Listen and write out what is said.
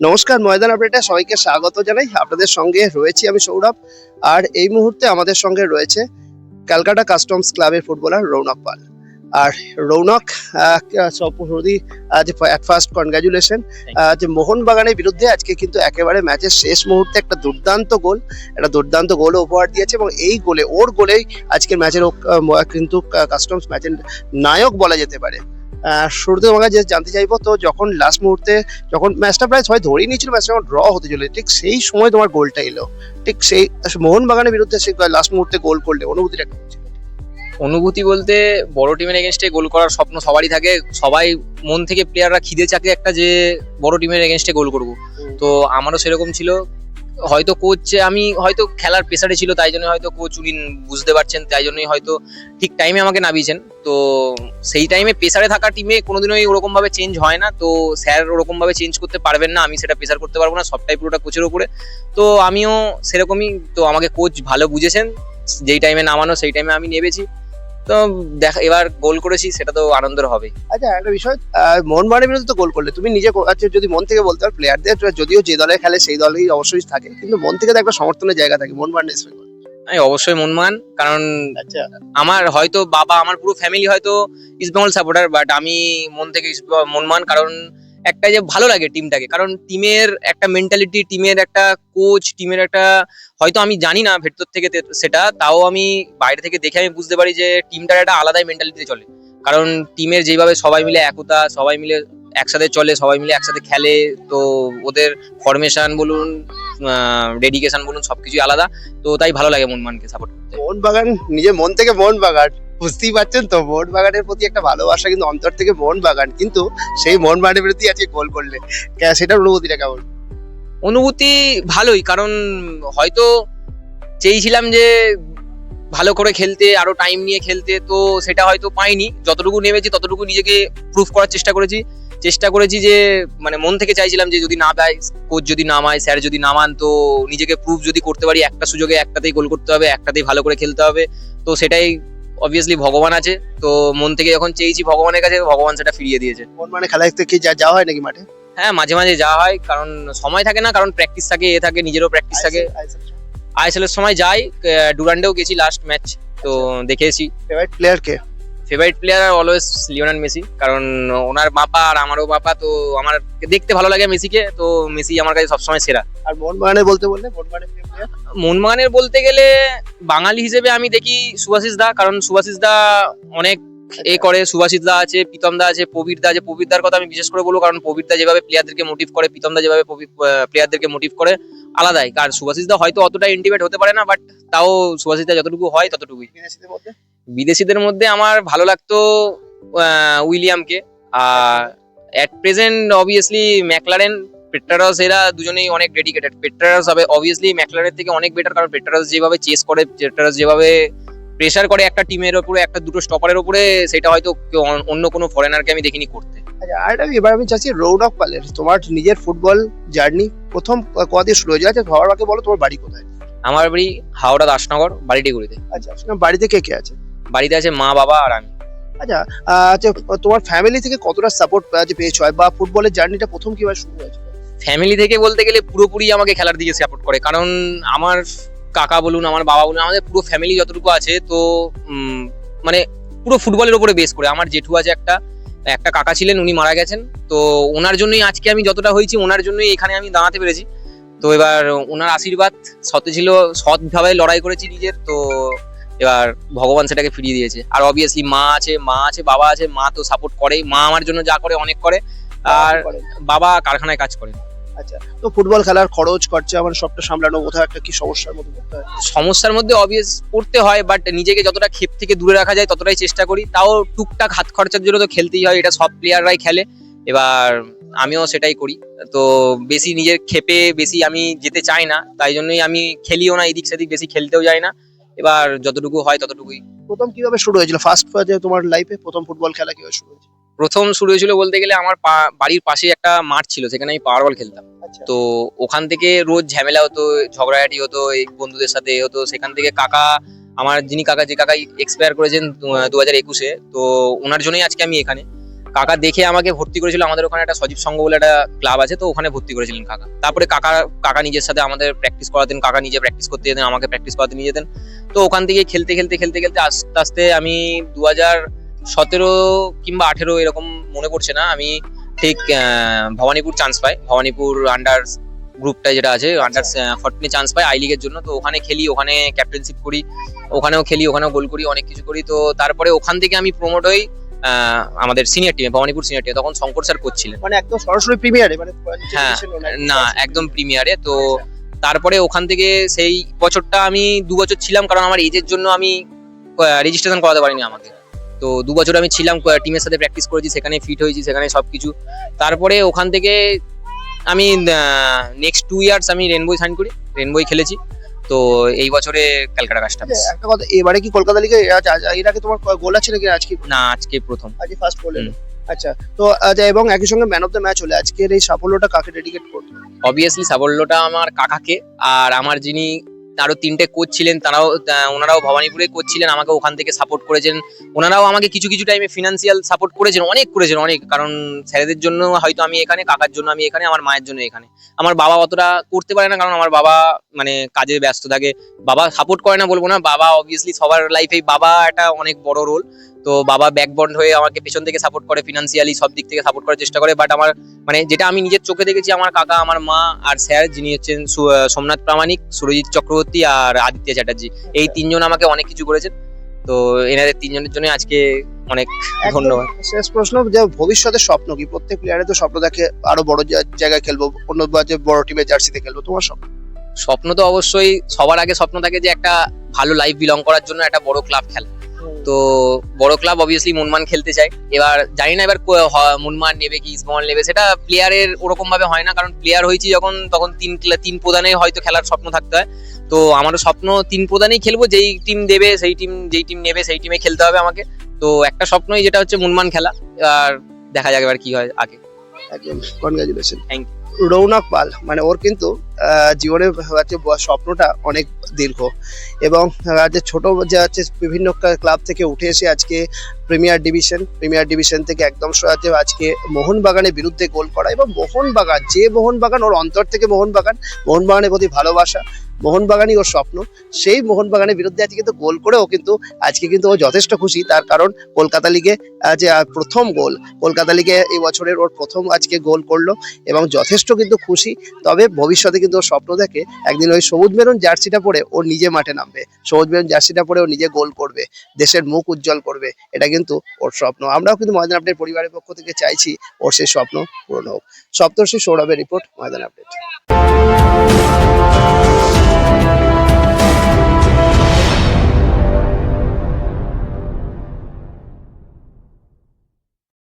নমস্কার ময়দান আপডেটে সবাইকে স্বাগত জানাই। আপনাদের সঙ্গে রয়েছি আমি সৌরভ। আর এই মুহূর্তে আমাদের সঙ্গে রয়েছে ক্যালকাটা কাস্টমস ক্লাবের ফুটবলার রৌনক পাল। আর রৌনক আজ অ্যাট ফার্স্ট কনগ্রাচুলেশন যে মোহনবাগানের বিরুদ্ধে আজকে কিন্তু একেবারে ম্যাচের শেষ মুহূর্তে একটা দুর্দান্ত গোল একটা দুর্দান্ত গোল উপহার দিয়েছে এবং এই গোলে ওর গোলেই আজকের ম্যাচের কিন্তু কাস্টমস ম্যাচের নায়ক বলা যেতে পারে। শুরুতে তোমাকে যে জানতে চাইব তো যখন লাস্ট মুহূর্তে যখন ম্যাচটা প্রায় সবাই ধরেই নিয়েছিল ম্যাচটা যখন ড্র হতে চলে ঠিক সেই সময় তোমার গোলটা এলো। ঠিক সেই মোহনবাগানের বিরুদ্ধে সেই লাস্ট মুহূর্তে গোল করলে অনুভূতিটা কেমন ছিল? অনুভূতি বলতে বড় টিমের এগেনস্টে গোল করার স্বপ্ন সবারই থাকে। সবাই মন থেকে প্লেয়াররা খিদে চাকে একটা যে বড় টিমের এগেনস্টে গোল করব। তো আমারও সেরকম ছিল। হয়তো কোচ আমি হয়তো খেলার প্রেসারে ছিল, তাই জন্য হয়তো কোচ উনি বুঝতে পারছেন, তাই জন্যই হয়তো ঠিক টাইমে আমাকে নামিয়েছেন। তো সেই টাইমে প্রেসারে থাকা টিমে কোনোদিনই ওরকম ভাবে চেঞ্জ হয় না। তো স্যার ওরকম ভাবে চেঞ্জ করতে পারবেন না, আমি সেটা প্রেসার করতে পারব না, সবটাই পুরোটা কোচের উপরে। তো আমিও সেরকমই, তো আমাকে কোচ ভালো বুঝেছেন, যেই টাইমে নামানো, সেই টাইমে আমি নেবেছি তো দেখা এবার গোল করেছি সেটা তো আনন্দের হবে আচ্ছা একটা বিষয় মোহনবাগানের বিরুদ্ধে তো গোল করলে তুমি নিজে আচ্ছা যদি মন থেকে বলতে পারো প্লেয়ারদের যদিও যে দলে খেলে সেই দলেই অবশ্যই থাকে কিন্তু মন থেকে তো একটা সমর্থনের জায়গা থাকে মোহনবাগান আমি অবশ্যই মনমান কারণ আচ্ছা। আমার হয়তো বাবা আমার পুরো ফ্যামিলি হয়তো ইস্টবেঙ্গল সাপোর্টার বাট আমি মন থেকে মনমান কারণ একটা যে ভালো লাগে টিমটাকে কারণ টিমের একটা মেন্টালিটি টিমের একটা কোচ টিমের একটা, হয়তো আমি জানি না ভেতর থেকে সেটা, তাও আমি বাইরে থেকে দেখে আমি বুঝতে পারি যে টিমটার একটা আলাদাই মেন্টালিটিতে চলে। কারণ টিমের যেভাবে সবাই মিলে একতা, সবাই মিলে একসাথে চলে, সবাই মিলে একসাথে খেলে, তো ওদের ফরমেশন বলুন ডেডিকেশন বলুন, সবকিছুই আলাদা। তো তাই ভালো লাগে মনমানকে সাপোর্ট করতে। মোহনবাগান নিজে মন থেকে মোহনবাগান। বুঝতেই পারছেন তো, মোহনবাগানের প্রতি একটা ভালোবাসা কিন্তু অন্তর থেকে মোহনবাগান, কিন্তু সেই মোহনবাগানের প্রতি আজকে গোল করলে। সেটার অনুভূতিটা কেমন? অনুভূতি ভালোই, কারণ হয়তো চেয়েছিলাম যে ভালো করে খেলতে, আরও টাইম নিয়ে খেলতে, তো সেটা হয়তো পাইনি। যতটুকু নেমেছি, ততটুকু নিজেকে প্রুফ করার চেষ্টা করেছি। চেষ্টা করেছি যে মানে মন থেকে চাইছিলাম যে যদি না দেয় কোচ যদি নামায় স্যার যদি নামান তো নিজেকে প্রুফ যদি করতে পারি, একটা সুযোগে একটাতেই গোল করতে হবে, একটাতেই ভালো করে খেলতে হবে। তো সেটাই অবভিয়াসলি ভগবান আছে তো মন থেকে যখন চেয়েছি ভগবানের কাছে ভগবান সেটা ফিরিয়ে দিয়েছে। মানে খেলা দেখতে কি যাওয়া হয় নাকি মাঠে? হ্যাঁ মাঝে মাঝে যাওয়া হয় কারণ সময় থাকে না কারণ প্র্যাকটিস থাকে এ থাকে নিজেরও প্র্যাকটিস থাকে। আইএসএল এর সময় যাই ডুরান্ডেও গেছি লাস্ট ম্যাচ তো দেখেছি। ফেভারিট প্লেয়ার কে? Favourite player always Lionel Messi কারণ ওনার বাপা আর আমারও বাপা তো আমার দেখতে ভালো লাগে মেসিকে তো মেসি আমার কাছে সবসময় সেরা। আর মোহনবাগানের বলতে বললে মোহনবাগানের মনমানের বলতে গেলে বাঙালি হিসেবে আমি দেখি সুভাষিস দা কারণ সুভাষিস দা অনেক এ করে। সুভাষিস দা আছে প্রীতম দা আছে প্রবীর দা আছে। প্রবীর দার কথা আমি বিশেষ করে বলব কারণ প্রবীর দা যেভাবে প্লেয়ারদেরকে মোটিভ করে প্রীতম দা যেভাবে প্লেয়ারদেরকে মোটিভ করে আলাদাই। কারণ সুভাষিস দা হয়তো অতটা ইন্টিমেট হতে পারে না বাট তাও সুভাষিস দা যতটুকু হয় ততটুকুই। বিদেশিদের মধ্যে? আমার ভালো লাগতো আহ, উইলিয়ামকে। আর অ্যাট প্রেজেন্ট অবভিয়াসলি ম্যাকলারেন পেট্রারস এরা দুজনেই অনেক ডেডিকেটেড পেট্রারস হবে অবভিয়াসলি ম্যাকলারের থেকে অনেক বেটার কারণ পেট্রারস যেভাবে চেস করে পেট্রারস যেভাবে প্রেসার করে একটা টিমের ওপরে একটা দুটো স্টপারের ওপরে সেটা হয়তো অন্য কোনো ফরেনারকে আমি দেখিনি করতে। আচ্ছা এবার আমি চাচ্ছি রৌনক পালের তোমার নিজের ফুটবল জার্নি প্রথম কদিন শুরু হয়েছে? আচ্ছা আগে বলো তোমার বাড়ি কোথায়? আমার বাড়ি হাওড়া দাসনগর বাড়িটিগুড়িতে আচ্ছা আপনার বাড়িতে কে কে আছে? বাড়িতে আছে মা বাবা আর আমি। আচ্ছা আচ্ছা তোমার ফ্যামিলি থেকে কতটা সাপোর্ট পেয়েছ? বা ফুটবলের জার্নিটা প্রথম কীভাবে শুরু হয়েছে? ফ্যামিলি থেকে বলতে গেলে পুরোপুরি আমাকে খেলার দিকে সাপোর্ট করে। কারণ আমার কাকা বলুন, আমার বাবা বলুন, আমাদের পুরো ফ্যামিলি যতটুকু আছে তো মানে পুরো ফুটবলের উপরে বেস করে। আমার জেঠু আছে একটা একটা কাকা ছিলেন, উনি মারা গেছেন। তো ওনার জন্যই আজকে আমি যতটা হয়েছি, ওনার জন্যই এখানে আমি দাঁড়াতে পেরেছি। তো এবার ওনার আশীর্বাদ সতে ছিল সৎভাবে লড়াই করেছি নিজের, তো এবার ভগবান সেটাকে ফিরিয়ে দিয়েছে। আর অবভিয়াসলি মা আছে মা আছে, বাবা আছে, মা তো সাপোর্ট করেই, মা আমার জন্য যা করে, অনেক করে। আর বাবা কারখানায় কাজ করে আচ্ছা তো ফুটবল খেলার খরচ খরচা মানে সবটা সামলানো কোথাও একটা কি সমস্যার মধ্যে পড়তে হয়? সমস্যার মধ্যে অবভিয়াস পড়তে হয় বাট নিজেকে যতটা ক্ষেপ থেকে দূরে রাখা যায় ততটাই চেষ্টা করি। তাও টুকটাক হাত খরচার জন্য তো খেলতেই হয় এটা সব প্লেয়াররাই খেলে। এবার আমিও সেটাই করি। তো বেশি নিজের ক্ষেপে বেশি আমি যেতে চাই না তাই জন্যই আমি খেলিও না এদিক সেদিক বেশি খেলতেও যাই না। এবার যতটুকু হয় ততটুকুই। প্রথম কীভাবে শুরু হয়েছিল? ফার্স্ট তোমার লাইফে প্রথম ফুটবল খেলা কীভাবে শুরু হয়েছিল? প্রথম শুরু হয়েছিল বলতে গেলে আমার বাড়ির পাশে একটা মাঠ ছিল সেখানে আমি পাওয়ার বল খেলতাম। আচ্ছা। তো ওখান থেকে রোজ ঝামেলা হতো ঝগড়াঝাটি হতো এই বন্ধুদের সাথে হতো। সেখান থেকে কাকা আমার যিনি কাকা যে কাকা এক্সপায়ার করেছেন দু হাজার একুশে তো ওনার জন্যই আজকে আমি এখানে। কাকা দেখে আমাকে ভর্তি করেছিল আমাদের ওখানে একটা সজীব সংঘ বলে একটা ক্লাব আছে তো ওখানে ভর্তি করেছিলেন কাকা। তারপরে কাকা কাকা নিজের সাথে আমাদের প্র্যাকটিস করাতেন কাকা নিজে প্র্যাকটিস করতে যেতেন আমাকে প্র্যাকটিস করাতে নিয়ে যেতেন। তো ওখান থেকে খেলতে খেলতে খেলতে খেলতে আস্তে আস্তে আমি দু হাজার সতেরো কিংবা আঠেরো এরকম মনে পড়ছে না। আমি ঠিক ভবানীপুর চান্স পাই। ভবানীপুর আন্ডার গ্রুপটা যেটা আছে আন্ডার ফর্টিনে চান্স পাই আই লিগের জন্য। তো ওখানে খেলি ওখানে ক্যাপ্টেনশিপ করি ওখানেও খেলি ওখানেও গোল করি অনেক কিছু করি। তো তারপরে ওখান থেকে আমি প্রমোট হই আমাদের সিনিয়র টিমে ভবানীপুর সিনিয়র টিমে তখন শঙ্কর স্যার করছিলেন মানে একদম সরাসরি প্রিমিয়ারে মানে হ্যাঁ, না একদম প্রিমিয়ারে তো তারপরে ওখান থেকে সেই বছরটা আমি দু বছর ছিলাম কারণ আমার এজের জন্য আমি রেজিস্ট্রেশন করাতে পারিনি আমাকে। তো দু বছর আমি ছিলাম টিমের সাথে প্র্যাকটিস করেছি সেখানে ফিট হয়েছি সেখানে সব কিছু তারপরে ওখান থেকে আমি নেক্সট টু ইয়ার্স আমি রেনবই সাইন করি রেনবই খেলেছি। তো এই বছরে ক্যালকাটা কাস্টমস একটা কথা এবারে কি কলকাতা লিগে এর আগে তোমার গোল আছে নাকি আজকে? না আজকে প্রথম। আজকে ফার্স্ট গোল হুম। আচ্ছা তো আচ্ছা, এবং একই সঙ্গে ম্যান অফ দ্য ম্যাচ হলে আজকের এই সাফল্যটা কাকে ডেডিকেট করবে? অবভিয়াসলি সাফল্যটা আমার কাকাকে আর আমার যিনি আরও তিনটে কোচ ছিলেন, তারাও ওনারাও ভবানীপুরে কোচ ছিলেন, আমাকে ওখান থেকে সাপোর্ট করেছেন। ওনারাও আমাকে কিছু কিছু টাইমে ফিনান্সিয়াল সাপোর্ট করেছেন, অনেক করেছেন, অনেক। কারণ স্যারেদের জন্য হয়তো আমি এখানে, কাকার জন্য আমি এখানে, আমার মায়ের জন্য এখানে। আমার বাবা অতটা করতে পারে না, কারণ আমার বাবা মানে কাজে ব্যস্ত থাকে। বাবা সাপোর্ট করে না বলব না, বাবা অবভিয়াসলি সবার লাইফেই বাবা একটা অনেক বড় রোল তো বাবা ব্যাকবন্ড হয়ে আমাকে পেছন থেকে সাপোর্ট করে ফিনান্সিয়ালি সব দিক থেকে সাপোর্ট করার চেষ্টা করে। বাট আমার মানে যেটা আমি নিজের চোখে দেখেছি আমার কাকা আমার মা আর স্যার যিনি হচ্ছেন সোমনাথ প্রামাণিক সুরজিৎ চক্রবর্তী আর আদিত্য চ্যাটার্জি এই তিনজন আমাকে অনেক কিছু করেছেন। তো এনাদের তিনজনের জন্য আজকে অনেক ধন্যবাদ। শেষ প্রশ্ন যে ভবিষ্যতের স্বপ্ন কি? প্রত্যেক প্লেয়ারের তো স্বপ্ন দেখে আরও বড় জায়গায় খেলব অন্য যে বড় টিমের জার্সিতে খেলব। তোমার স্বপ্ন? স্বপ্ন তো অবশ্যই সবার আগে স্বপ্ন থাকে যে একটা ভালো লাইফ বিলং করার জন্য একটা বড় ক্লাব খেলা। তো বড় ক্লাব অবভিয়াসলি মুনমান খেলতে চায়। এবার জানি না এবার মুনমান নেবে কি ইসমল নেবে সেটা প্লেয়ারের ওরকম ভাবে হয় না কারণ প্লেয়ার হয়েছি যখন তখন তিন তিন প্রধানে হয়তো খেলার স্বপ্ন থাকতে হয়। তো আমারও স্বপ্ন তিন প্রধানেই খেলব যেই টিম দেবে সেই টিম যেই টিম নেবে সেই টিমে খেলতে হবে আমাকে। তো একটা স্বপ্নই যেটা হচ্ছে মুনমান খেলা। আর দেখা যাক এবার কি হয় আগে। একদম। কনগ্রাচুলেশন Thank রৌনক পাল মানে ওর কিন্তু জীবনে হচ্ছে স্বপ্নটা অনেক দীর্ঘ। এবং যে ছোট যে হচ্ছে বিভিন্ন ক্লাব থেকে উঠে এসে আজকে প্রিমিয়ার ডিভিশন প্রিমিয়ার ডিভিশন থেকে একদম সহজে আজকে মোহনবাগানের বিরুদ্ধে গোল করা এবং মোহনবাগান, যে মোহনবাগান, ওর অন্তর থেকে মোহনবাগান, মোহনবাগানের প্রতি ভালোবাসা, মোহনবাগানই ওর স্বপ্ন, সেই মোহনবাগানের বিরুদ্ধে আজকে কিন্তু গোল করেও কিন্তু, আজকে কিন্তু ও যথেষ্ট খুশি। তার কারণ কলকাতা লিগে যে প্রথম গোল, কলকাতা লিগে এই বছরের ওর প্রথম আজকে গোল করল এবং যথেষ্ট কিন্তু খুশি। তবে ভবিষ্যতে কিন্তু ওর স্বপ্ন দেখে একদিন ওই সবুজ মেরুন জার্সিটা পরে ও নিজে মাঠে নামবে। সবুজ মেরুন জার্সিটা পরে ও নিজে গোল করবে। দেশের মুখ উজ্জ্বল করবে। এটা কিন্তু ওর স্বপ্ন। আমরাও কিন্তু ময়দান আপডেট পরিবারের পক্ষ থেকে চাইছি ওর সেই স্বপ্ন পূরণ হোক। সপ্তর্ষি সৌরভের রিপোর্ট ময়দান আপডেট